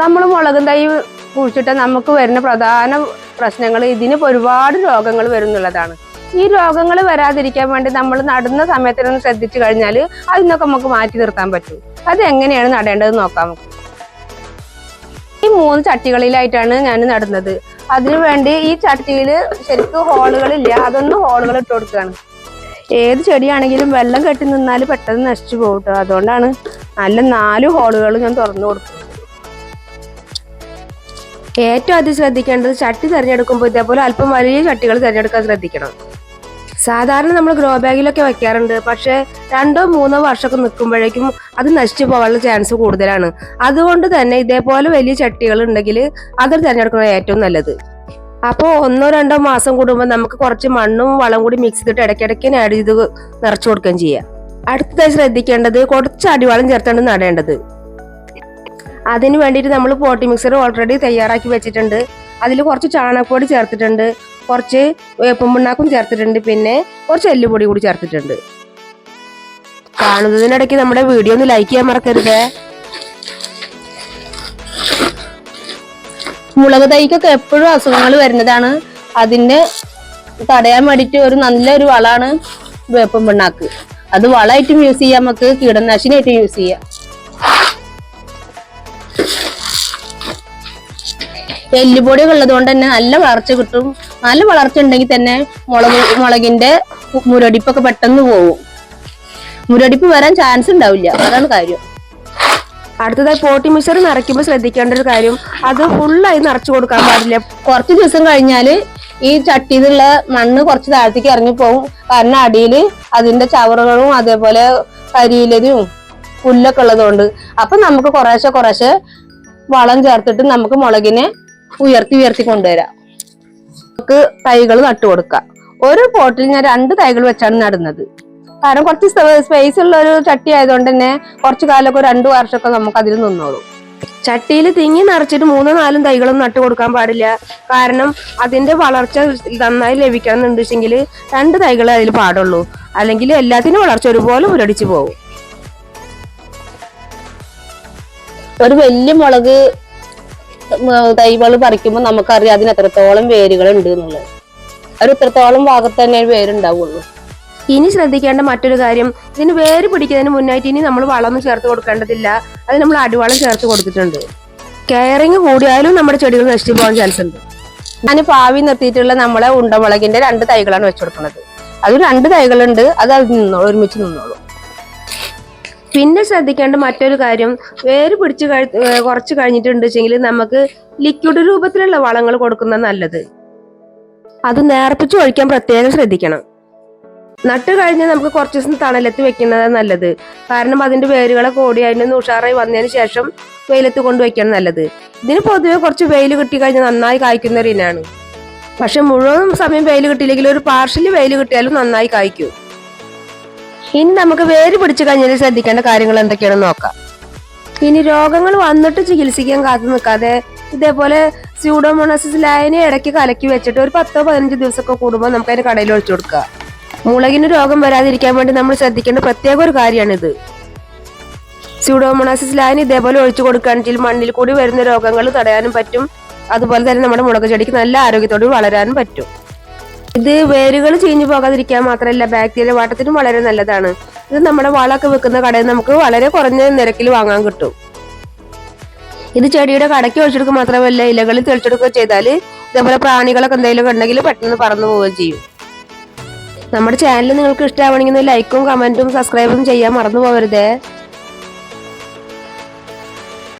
നമ്മൾ മുളകും തൈ കുഴിച്ചിട്ട് നമുക്ക് വരുന്ന പ്രധാന പ്രശ്നങ്ങൾ ഇതിന് ഒരുപാട് രോഗങ്ങൾ വരുന്നുള്ളതാണ്. ഈ രോഗങ്ങൾ വരാതിരിക്കാൻ വേണ്ടി നമ്മൾ നടുന്ന സമയത്തിനൊന്ന് ശ്രദ്ധിച്ചു കഴിഞ്ഞാൽ അതിനൊക്കെ നമുക്ക് മാറ്റി നിർത്താൻ പറ്റും. അത് എങ്ങനെയാണ് നടേണ്ടത് നോക്കാം. നമുക്ക് ഈ മൂന്ന് ചട്ടികളിലായിട്ടാണ് ഞാൻ നടുന്നത്. അതിനു വേണ്ടി ഈ ചട്ടിയിൽ ശരിക്കും ഹോളുകളില്ല അതൊന്നും ഹോളുകൾ ഇട്ട് കൊടുക്കുകയാണ് ഏത് ചെടിയാണെങ്കിലും വെള്ളം കെട്ടി നിന്നാൽ പെട്ടെന്ന് നശിച്ചു പോകും അതുകൊണ്ടാണ് നല്ല നാല് ഹോളുകൾ ഞാൻ തുറന്നു കൊടുക്കുന്നത് ഏറ്റവും അധികം ശ്രദ്ധിക്കേണ്ടത് ചട്ടി തിരഞ്ഞെടുക്കുമ്പോൾ ഇതേപോലെ അല്പം വലിയ ചട്ടികൾ തിരഞ്ഞെടുക്കാൻ ശ്രദ്ധിക്കണം. സാധാരണ നമ്മൾ ഗ്രോ ബാഗിലൊക്കെ വെക്കാറുണ്ട്. പക്ഷേ രണ്ടോ മൂന്നോ വർഷമൊക്കെ നിൽക്കുമ്പോഴേക്കും അത് നശിച്ചു പോകാനുള്ള ചാൻസ് കൂടുതലാണ്. അതുകൊണ്ട് തന്നെ ഇതേപോലെ വലിയ ചട്ടികൾ ഉണ്ടെങ്കിൽ അത് തിരഞ്ഞെടുക്കുന്നത് ഏറ്റവും നല്ലത്. അപ്പോൾ ഒന്നോ രണ്ടോ മാസം കൂടുമ്പോൾ നമുക്ക് കുറച്ച് മണ്ണും വളം കൂടി മിക്സ് ചെയ്തിട്ട് ഇടയ്ക്കിടയ്ക്ക് ആഡ് ചെയ്ത് നിറച്ചു കൊടുക്കുകയും ചെയ്യാം. അടുത്തതായി ശ്രദ്ധിക്കേണ്ടത് കുറച്ച് അടിവളം ചേർത്താണ് നടേണ്ടത്. അതിന് വേണ്ടിയിട്ട് നമ്മൾ പോട്ടി മിക്സർ ഓൾറെഡി തയ്യാറാക്കി വെച്ചിട്ടുണ്ട്. അതിൽ കുറച്ച് ചാണകപ്പൊടി ചേർത്തിട്ടുണ്ട്. കുറച്ച് വേപ്പം പിണ്ണാക്കും ചേർത്തിട്ടുണ്ട്. പിന്നെ കുറച്ച് എല്ലുപൊടി കൂടി ചേർത്തിട്ടുണ്ട്. കാണുന്നതിനിടയ്ക്ക് നമ്മുടെ വീഡിയോ ഒന്ന് ലൈക്ക് ചെയ്യാൻ മറക്കരുത്. മുളക് തൈക്കൊക്കെ എപ്പോഴും അസുഖങ്ങൾ വരുന്നതാണ്. അതിന് തടയാൻ വേണ്ടിയിട്ട് ഒരു നല്ലൊരു വളമാണ് വേപ്പും പിണ്ണാക്ക്. അത് വളമായിട്ടും യൂസ് ചെയ്യാം. നമുക്ക് കീടനാശിനിയായിട്ടും യൂസ് ചെയ്യാം. എല്ലുപൊടി ഉള്ളത് കൊണ്ട് തന്നെ നല്ല വളർച്ച കിട്ടും. നല്ല വളർച്ച ഉണ്ടെങ്കിൽ തന്നെ മുളക് മുളകിന്റെ മുരടിപ്പൊക്കെ പെട്ടെന്ന് പോവും. മുരടിപ്പ് വരാൻ ചാൻസ് ഉണ്ടാവില്ല. അതാണ് കാര്യം. അടുത്തതായി പോട്ടി മിക്സർ നിറയ്ക്കുമ്പോൾ ശ്രദ്ധിക്കേണ്ട ഒരു കാര്യം അത് ഫുള്ളായി നിറച്ചു കൊടുക്കാൻ പാടില്ല. കുറച്ച് ദിവസം കഴിഞ്ഞാൽ ഈ ചട്ടിയിലുള്ള മണ്ണ് കുറച്ച് താഴത്തേക്ക് ഇറങ്ങി പോകും കാരണം അടിയിൽ അതിന്റെ ചവറുകളും അതേപോലെ കരിയിലതും പുല്ലൊക്കെ ഉള്ളതുകൊണ്ട്. അപ്പൊ നമുക്ക് കുറേശ്ശെ കുറേശ്ശെ വളം ചേർത്തിട്ട് നമുക്ക് മുളകിനെ ഉയർത്തി ഉയർത്തി കൊണ്ടുവരാം. നമുക്ക് തൈകൾ നട്ടു കൊടുക്കാം. ഒരു പോട്ടിൽ ഞാൻ രണ്ട് തൈകൾ വെച്ചാണ് നടുന്നത്. കാരണം കുറച്ച് സ്പേസ് ഉള്ള ഒരു ചട്ടി ആയതുകൊണ്ട് തന്നെ കുറച്ച് കാലമൊക്കെ രണ്ടു വർഷമൊക്കെ നമുക്ക് അതിൽ നിന്നോളൂ. ചട്ടിയിൽ തിങ്ങി നിറച്ചിട്ട് മൂന്നോ നാലും തൈകളൊന്നും നട്ടു കൊടുക്കാൻ പാടില്ല. കാരണം അതിന്റെ വളർച്ച നന്നായി ലഭിക്കണം എന്നുണ്ടെങ്കിൽ രണ്ട് തൈകളെ അതിൽ പാടുള്ളൂ. അല്ലെങ്കിൽ എല്ലാത്തിനും വളർച്ച ഒരുപോലെ മുരടിച്ചു പോകും. ഒരു വലിയ മുളക് തൈകൾ പറിക്കുമ്പോൾ നമുക്കറിയാം അതിന് എത്രത്തോളം വേരുകൾ ഉണ്ട് എന്നുള്ളത്. ഒരു ഇത്രത്തോളം ഭാഗത്ത് തന്നെ വേരുണ്ടാവുള്ളൂ. ഇനി ശ്രദ്ധിക്കേണ്ട മറ്റൊരു കാര്യം ഇതിന് വേര് പിടിക്കുന്നതിന് മുന്നായിട്ട് ഇനി നമ്മൾ വളമൊന്നും ചേർത്ത് കൊടുക്കേണ്ടതില്ല. അത് നമ്മൾ അടിവളം ചേർത്ത് കൊടുത്തിട്ടുണ്ട്. കെയറിങ് കൂടിയാലും നമ്മുടെ ചെടികൾ നശിച്ചു പോകാൻ ചാൻസ് ഉണ്ട്. ഞാൻ പാവി നിർത്തിയിട്ടുള്ള നമ്മളെ ഉണ്ടമുളകിന്റെ രണ്ട് തൈകളാണ് വെച്ചു കൊടുക്കുന്നത്. അത് രണ്ട് തൈകളുണ്ട് അത് അത് നിന്നോളൂ ഒരുമിച്ച് നിന്നോളൂ. പിന്നെ ശ്രദ്ധിക്കേണ്ട മറ്റൊരു കാര്യം വേര് പിടിച്ച് കുറച്ച് കഴിഞ്ഞിട്ടുണ്ടെങ്കിൽ നമുക്ക് ലിക്വിഡ് രൂപത്തിലുള്ള വളങ്ങൾ കൊടുക്കുന്ന നല്ലത്. അത് നേർപ്പിച്ച് ഒഴിക്കാൻ പ്രത്യേകം ശ്രദ്ധിക്കണം. നട്ട് കഴിഞ്ഞ് നമുക്ക് കുറച്ച് ദിവസം തണലത്ത് വെക്കുന്നതാണ് നല്ലത്. കാരണം അതിന്റെ വേരുകളെ ഓടി അതിന് ഉഷാറായി വന്നതിന് ശേഷം വെയിലത്ത് വെക്കാൻ നല്ലത്. ഇതിന് പൊതുവെ കുറച്ച് വെയിൽ കിട്ടി കഴിഞ്ഞാൽ നന്നായി കായ്ക്കുന്ന ഒരു ഇനാണ് പക്ഷെ മുഴുവൻ സമയം വെയിൽ കിട്ടിയില്ലെങ്കിൽ ഒരു പാർഷ്യലി വെയിൽ കിട്ടിയാലും നന്നായി കായ്ക്കും. ഇനി നമുക്ക് വേര് പിടിച്ചു കഴിഞ്ഞാൽ ശ്രദ്ധിക്കേണ്ട കാര്യങ്ങൾ എന്തൊക്കെയാണെന്ന് നോക്കാം. ഇനി രോഗങ്ങൾ വന്നിട്ട് ചികിത്സിക്കാൻ കാത്തു നിൽക്കാതെ ഇതേപോലെ സ്യൂഡോമോണോസിസ് ലൈനെ ഇടയ്ക്ക് കലക്കി വെച്ചിട്ട് ഒരു പത്തോ പതിനഞ്ച് ദിവസമൊക്കെ കൂടുമ്പോൾ നമുക്ക് അതിന് കടയിൽ ഒഴിച്ചു കൊടുക്കുക. മുളകിന് രോഗം വരാതിരിക്കാൻ വേണ്ടി നമ്മൾ ശ്രദ്ധിക്കേണ്ട പ്രത്യേക ഒരു കാര്യമാണിത്. സ്യൂഡോമോണോസിസ് ലൈൻ ഇതേപോലെ ഒഴിച്ചു കൊടുക്കുകയാണെങ്കിൽ മണ്ണിൽ കൂടി വരുന്ന രോഗങ്ങൾ തടയാനും പറ്റും. അതുപോലെ തന്നെ നമ്മുടെ മുളക് ചെടിക്ക് നല്ല ആരോഗ്യത്തോടെ വളരാനും പറ്റും. ഇത് വേരുകൾ ചീഞ്ഞു പോകാതിരിക്കാൻ മാത്രമല്ല ബാക്ടീരിയ വാട്ടത്തിനും വളരെ നല്ലതാണ്. ഇത് നമ്മുടെ വളമൊക്കെ വെക്കുന്ന കടയിൽ നമുക്ക് വളരെ കുറഞ്ഞ നിരക്കിൽ വാങ്ങാൻ കിട്ടും. ഇത് ചെടിയുടെ കടയ്ക്ക് ഒഴിച്ചെടുക്കുക മാത്രമല്ല ഇലകളിൽ തെളിച്ചെടുക്കുക ചെയ്താൽ ഇതേപോലെ പ്രാണികളൊക്കെ എന്തെങ്കിലും ഉണ്ടെങ്കിൽ പെട്ടെന്ന് പറന്നു പോവുകയും ചെയ്യും. നമ്മുടെ ചാനൽ നിങ്ങൾക്ക് ഇഷ്ടമാവണമെങ്കിൽ ലൈക്കും കമന്റും സബ്സ്ക്രൈബും ചെയ്യാൻ മറന്നു പോകരുതേ.